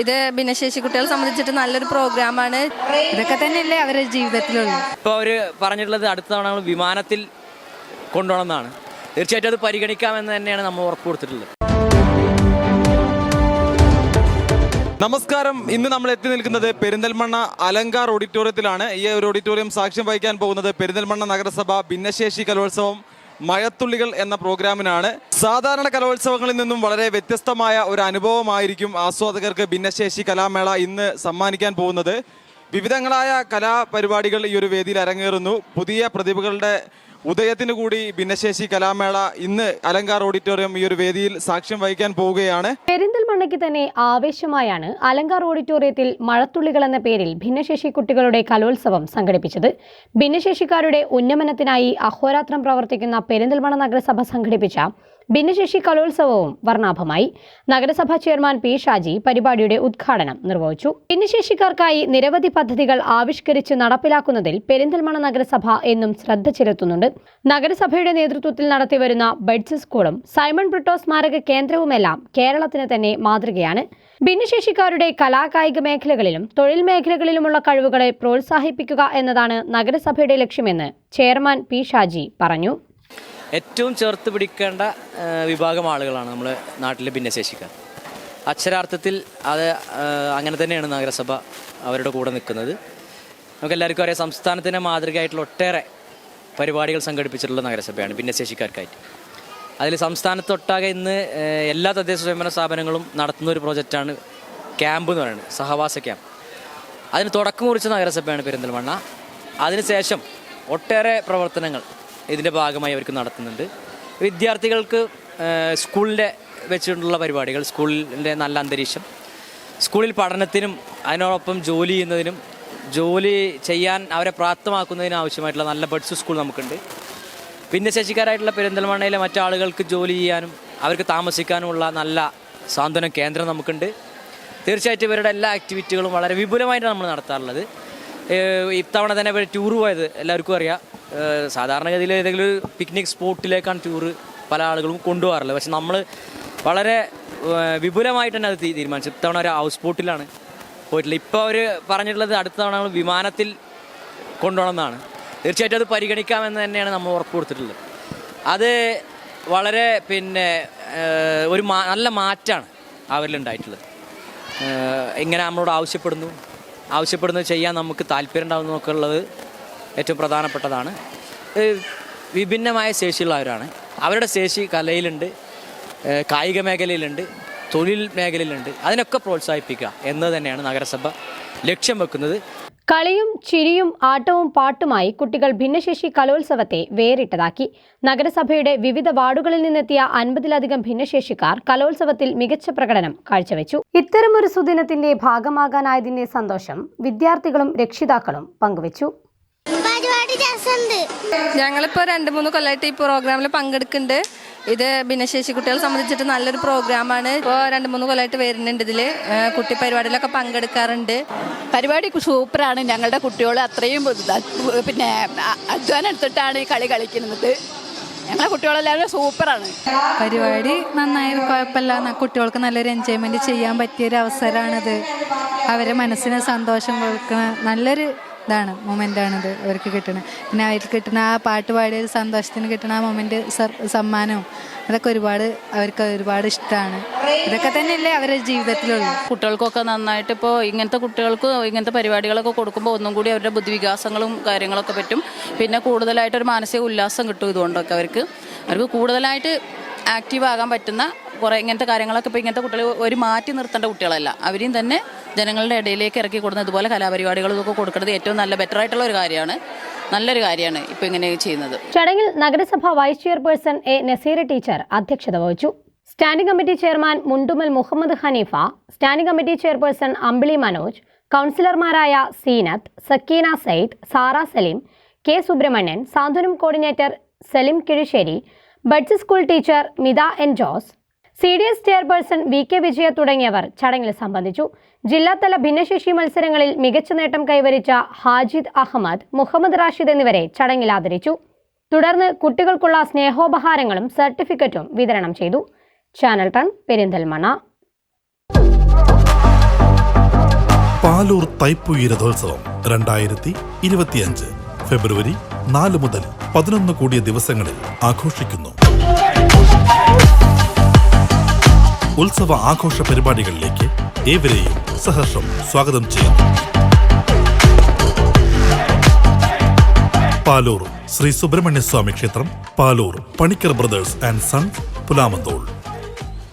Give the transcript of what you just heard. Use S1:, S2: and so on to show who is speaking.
S1: ഇത് ഭിന്നശേഷി കുട്ടികളെ സംബന്ധിച്ചിട്ട് നല്ലൊരു പ്രോഗ്രാമാണ്.
S2: ഇതൊക്കെ തന്നെയല്ലേ അവരുടെ ജീവിതത്തിലുള്ളൂ.
S3: ഇപ്പോൾ അവർ പറഞ്ഞിട്ടുള്ളത് അടുത്ത തവണ നമ്മൾ വിമാനത്തിൽ കൊണ്ടുപോകണമെന്നാണ്. തീർച്ചയായിട്ടും അത് പരിഗണിക്കാമെന്ന് തന്നെയാണ് നമ്മൾ ഉറപ്പ് കൊടുത്തിട്ടുള്ളത്.
S4: നമസ്കാരം. ഇന്ന് നമ്മൾ എത്തി നിൽക്കുന്നത് പെരിന്തൽമണ്ണ അലങ്കാർ ഓഡിറ്റോറിയത്തിലാണ്. ഈ ഒരു ഓഡിറ്റോറിയം സാക്ഷ്യം വഹിക്കാൻ പോകുന്നത് പെരിന്തൽമണ്ണ നഗരസഭ ഭിന്നശേഷി കലോത്സവം മഴത്തുള്ളികൾ എന്ന പ്രോഗ്രാമിനാണ് സാധാരണ കലോത്സവങ്ങളിൽ നിന്നും വളരെ വ്യത്യസ്തമായ ഒരു അനുഭവമായിരിക്കും ആസ്വാദകർക്ക് ഭിന്നശേഷി കലാമേള ഇന്ന് സമ്മാനിക്കാൻ പോകുന്നത്. വിവിധങ്ങളായ കലാപരിപാടികൾ ഈ ഒരു വേദിയിൽ അരങ്ങേറുന്നു. പുതിയ പ്രതിഭകളുടെ ഉദയത്തിന് കൂടി ഭിന്നശേഷി കലാമേള ഇന്ന് അലങ്കാർ ഓഡിറ്റോറിയം ഈ ഒരു വേദിയിൽ സാക്ഷ്യം വഹിക്കാൻ പോവുകയാണ്.
S5: പെരിന്തൽമണ്ണയ്ക്ക് തന്നെ ആവേശമായാണ് അലങ്കാർ ഓഡിറ്റോറിയത്തിൽ മഴത്തുള്ളികൾ എന്ന പേരിൽ ഭിന്നശേഷി കുട്ടികളുടെ കലോത്സവം സംഘടിപ്പിച്ചത്. ഭിന്നശേഷിക്കാരുടെ ഉന്നമനത്തിനായി അഹോരാത്രം പ്രവർത്തിക്കുന്ന പെരിന്തൽമണ്ണ നഗരസഭ സംഘടിപ്പിച്ച ഭിന്നശേഷി കലോത്സവവും വർണാഭമായി. നഗരസഭാ ചെയർമാൻ പി ഷാജി പരിപാടിയുടെ ഉദ്ഘാടനം നിർവഹിച്ചു. ഭിന്നശേഷിക്കാർക്കായി നിരവധി പദ്ധതികൾ ആവിഷ്കരിച്ച് നടപ്പിലാക്കുന്നതിൽ പെരിന്തൽമണ നഗരസഭ എന്നും ശ്രദ്ധ ചെലുത്തുന്നുണ്ട്. നഗരസഭയുടെ നേതൃത്വത്തിൽ നടത്തിവരുന്ന ബഡ്സ് സ്കൂളും സൈമൺ ബ്രിട്ടോ സ്മാരക കേന്ദ്രവുമെല്ലാം കേരളത്തിന് തന്നെ മാതൃകയാണ്. ഭിന്നശേഷിക്കാരുടെ കലാകായിക മേഖലകളിലും തൊഴിൽ മേഖലകളിലുമുള്ള കഴിവുകളെ പ്രോത്സാഹിപ്പിക്കുക എന്നതാണ് നഗരസഭയുടെ ലക്ഷ്യമെന്ന് ചെയർമാൻ പി ഷാജി പറഞ്ഞു.
S3: ഏറ്റവും ചേർത്ത് പിടിക്കേണ്ട വിഭാഗം ആളുകളാണ് നമ്മൾ നാട്ടിലെ ഭിന്നശേഷിക്കാർ. അക്ഷരാർത്ഥത്തിൽ അത് അങ്ങനെ തന്നെയാണ് നഗരസഭ അവരുടെ കൂടെ നിൽക്കുന്നത്. നമുക്ക് എല്ലാവർക്കും അറിയാം സംസ്ഥാനത്തിന്റെ മാതൃകയായിട്ടുള്ള ഒട്ടേറെ പരിപാടികൾ സംഘടിപ്പിച്ചിട്ടുള്ള നഗരസഭയാണ് ഭിന്നശേഷിക്കാർക്കായിട്ട്. അതിൽ സംസ്ഥാനത്തൊട്ടാകെ ഇന്ന് എല്ലാ തദ്ദേശ സ്വയംഭരണ സ്ഥാപനങ്ങളും നടത്തുന്ന ഒരു പ്രോജക്റ്റാണ് ക്യാമ്പ് എന്ന് പറയുന്നത് സഹവാസ ക്യാമ്പ്. അതിന് തുടക്കം കുറിച്ച നഗരസഭയാണ് പെരിന്തൽമണ്ണ. അതിനുശേഷം ഒട്ടേറെ പ്രവർത്തനങ്ങൾ ഇതിന്റെ ഭാഗമായി അവർക്ക് നടത്തുന്നുണ്ട്. വിദ്യാർത്ഥികൾക്ക് സ്കൂളിന്റെ വെച്ചിട്ടുള്ള പരിപാടികൾ സ്കൂളിന്റെ നല്ല അന്തരീക്ഷം സ്കൂളിൽ പഠനത്തിനും അതിനോടൊപ്പം ജോലി ചെയ്യുന്നതിനും ജോലി ചെയ്യാൻ അവരെ പ്രാപ്തമാക്കുന്നതിനും ആവശ്യമായിട്ടുള്ള നല്ല ബഡ്സ് സ്കൂൾ നമുക്കുണ്ട്. ഭിന്നശേഷിക്കാരായിട്ടുള്ള പെരിന്തൽമണ്ണയിലെ മറ്റാളുകൾക്ക് ജോലി ചെയ്യാനും അവർക്ക് താമസിക്കാനുമുള്ള നല്ല സാന്ത്വന കേന്ദ്രം നമുക്കുണ്ട്. തീർച്ചയായിട്ടും ഇവരുടെ എല്ലാ ആക്ടിവിറ്റികളും വളരെ വിപുലമായിട്ടാണ് നമ്മൾ നടത്താറുള്ളത്. ഇത്തവണ തന്നെ ഇവർ ടൂർ പോയത് എല്ലാവർക്കും അറിയാം. സാധാരണഗതിയിൽ ഏതെങ്കിലും ഒരു പിക്നിക് സ്പോട്ടിലേക്കാണ് ടൂറ് പല ആളുകളും കൊണ്ടുപോകാറില്ല പക്ഷെ നമ്മൾ വളരെ വിപുലമായിട്ട് തന്നെ അത് തീരുമാനിച്ചു. ഇത്തവണ ഒരു ഹൗസ് ബോട്ടിലാണ് പോയിട്ടുള്ളത്. ഇപ്പോൾ അവർ പറഞ്ഞിട്ടുള്ളത് അടുത്ത തവണ നമ്മൾ വിമാനത്തിൽ കൊണ്ടുപോകണമെന്നാണ്. തീർച്ചയായിട്ടും അത് പരിഗണിക്കാമെന്ന് തന്നെയാണ് നമ്മൾ ഉറപ്പ് കൊടുത്തിട്ടുള്ളത്. അത് വളരെ പിന്നെ ഒരു നല്ല മാറ്റാണ് അവരിലുണ്ടായിട്ടുള്ളത്. എങ്ങനെ നമ്മളോട് ആവശ്യപ്പെടുന്നു? ആവശ്യപ്പെടുന്നത് ചെയ്യാൻ നമുക്ക് താല്പര്യം ഉണ്ടാകുന്നൊക്കെ ഉള്ളത് ഏറ്റവും പ്രധാനപ്പെട്ടതാണ്. വിഭിന്നമായ ശേഷിയുള്ളവരാണ്. അവരുടെ ശേഷി കലയിലുണ്ട് കായിക മേഖലയിലുണ്ട് തൊഴിൽ മേഖലയിലുണ്ട്. അതിനൊക്കെ പ്രോത്സാഹിപ്പിക്കുക എന്ന് തന്നെയാണ് നഗരസഭ ലക്ഷ്യം വെക്കുന്നത്.
S5: കളിയും ചിരിയും ആട്ടവും പാട്ടുമായി കുട്ടികൾ ഭിന്നശേഷി കലോത്സവത്തെ വേറിട്ടതാക്കി. നഗരസഭയുടെ വിവിധ വാർഡുകളിൽ നിന്നെത്തിയ അൻപതിലധികം ഭിന്നശേഷിക്കാർ കലോത്സവത്തിൽ മികച്ച പ്രകടനം കാഴ്ചവെച്ചു. ഇത്തരമൊരു സുദിനത്തിന്റെ ഭാഗമാകാനായതിന്റെ സന്തോഷം വിദ്യാർത്ഥികളും രക്ഷിതാക്കളും പങ്കുവച്ചു.
S1: ഞങ്ങളിപ്പോൾ രണ്ട് മൂന്ന് കൊല്ലമായിട്ട് ഈ പ്രോഗ്രാമിൽ പങ്കെടുക്കുന്നുണ്ട്. ഇത് ഭിന്നശേഷി കുട്ടികളെ സംബന്ധിച്ചിട്ട് നല്ലൊരു പ്രോഗ്രാമാണ്. ഇപ്പോൾ രണ്ട് മൂന്ന് കൊല്ലമായിട്ട് വരുന്നുണ്ട് ഇതിൽ കുട്ടി പരിപാടിയിലൊക്കെ പങ്കെടുക്കാറുണ്ട്.
S2: പരിപാടി സൂപ്പറാണ്. ഞങ്ങളുടെ കുട്ടികൾ അത്രയും പിന്നെ അധ്വാനം എടുത്തിട്ടാണ് ഈ കളി കളിക്കുന്നത്. ഞങ്ങളുടെ കുട്ടികളെല്ലാവരും സൂപ്പറാണ്.
S6: പരിപാടി നന്നായി കുഴപ്പമില്ല. ന- കുട്ടികൾക്ക് നല്ലൊരു എൻജോയ്മെന്റ് ചെയ്യാൻ പറ്റിയൊരു അവസരമാണിത്. അവരെ മനസ്സിന് സന്തോഷം കൊടുക്കുന്ന നല്ലൊരു ഇതാണ് മൊമെന്റാണിത് അവർക്ക് കിട്ടുന്നത് പിന്നെ അവർക്ക് കിട്ടുന്ന ആ പാട്ട് പാടിയ ഒരു സന്തോഷത്തിന് കിട്ടുന്ന ആ മൊമെന്റ് സമ്മാനവും അതൊക്കെ ഒരുപാട് അവർക്ക് ഒരുപാട് ഇഷ്ടമാണ്. ഇതൊക്കെ തന്നെയല്ലേ അവരുടെ ജീവിതത്തിലുള്ളൂ.
S7: കുട്ടികൾക്കൊക്കെ നന്നായിട്ട് ഇപ്പോൾ ഇങ്ങനത്തെ കുട്ടികൾക്ക് ഇങ്ങനത്തെ പരിപാടികളൊക്കെ കൊടുക്കുമ്പോൾ ഒന്നും കൂടി അവരുടെ ബുദ്ധിവികാസങ്ങളും കാര്യങ്ങളൊക്കെ പറ്റും. പിന്നെ കൂടുതലായിട്ട് ഒരു മാനസിക ഉല്ലാസം കിട്ടും ഇതുകൊണ്ടൊക്കെ അവർക്ക്. അവർക്ക് കൂടുതലായിട്ട് ആക്റ്റീവ് ആകാൻ പറ്റുന്ന കുറേ ഇങ്ങനത്തെ കാര്യങ്ങളൊക്കെ ഇപ്പോൾ ഇങ്ങനത്തെ കുട്ടികൾ ഒരു മാറ്റി നിർത്തേണ്ട കുട്ടികളല്ല. അവരെയും തന്നെ ജനങ്ങളുടെ ഇടയിലേക്ക് ഇറക്കി കൊടുക്കുന്ന ഇതുപോലെ കലാപരിപാടികളൊക്കെ കൊടുക്കുന്നത് ഏറ്റവും നല്ല ബെറ്റർ ആയിട്ടുള്ള ഒരു കാര്യമാണ്. നല്ലൊരു കാര്യമാണ് ഇപ്പോൾ ഇങ്ങനെ ചെയ്യുന്നത്.
S5: ചടങ്ങിൽ നഗരസഭ vice chairperson A Nazeer teacher അധ്യക്ഷത വഹിച്ചു. Standing committee chairman Mundumal Muhammad Haneefa standing committee chairperson Ambili Manoj കൗൺസിലർമാരായ Seenath Sakeena Sayyid Sara Salim K Subramanian Santhwanam coordinator Salim Kizhissery buds school teacher Mitha N Jose C D S chairperson V K Vijaya തുടങ്ങിയവർ ചടങ്ങിൽ സംബന്ധിച്ചു. ജില്ലാതല ഭിന്നശേഷി മത്സരങ്ങളിൽ മികച്ച നേട്ടം കൈവരിച്ച ഹാജിദ് അഹമ്മദ് മുഹമ്മദ് റാഷിദ് എന്നിവരെ ചടങ്ങിൽ ആദരിച്ചു. തുടർന്ന് കുട്ടികൾക്കുള്ള സ്നേഹോപഹാരങ്ങളും സർട്ടിഫിക്കറ്റും വിതരണം ചെയ്തു. ചാനൽ ടൺ പെരിന്തൽമണ്ണ.
S8: പാലൂർ തൈപ്പുയരഥോത്സവം രണ്ടായിരത്തി ഇരുപത്തിയഞ്ച് ഫെബ്രുവരി നാല് മുതൽ പതിനൊന്ന് കൂടിയ ദിവസങ്ങളിൽ ആഘോഷിക്കുന്നു. ഉത്സവ ആഘോഷ പരിപാടികളിലേക്ക് ഏവരെയും സഹർഷം സ്വാഗതം ചെയ്യുന്നു. പാലൂർ ശ്രീ സുബ്രഹ്മണ്യ സ്വാമി ക്ഷേത്രം Palur Panicker brothers and sons Pulamanthole.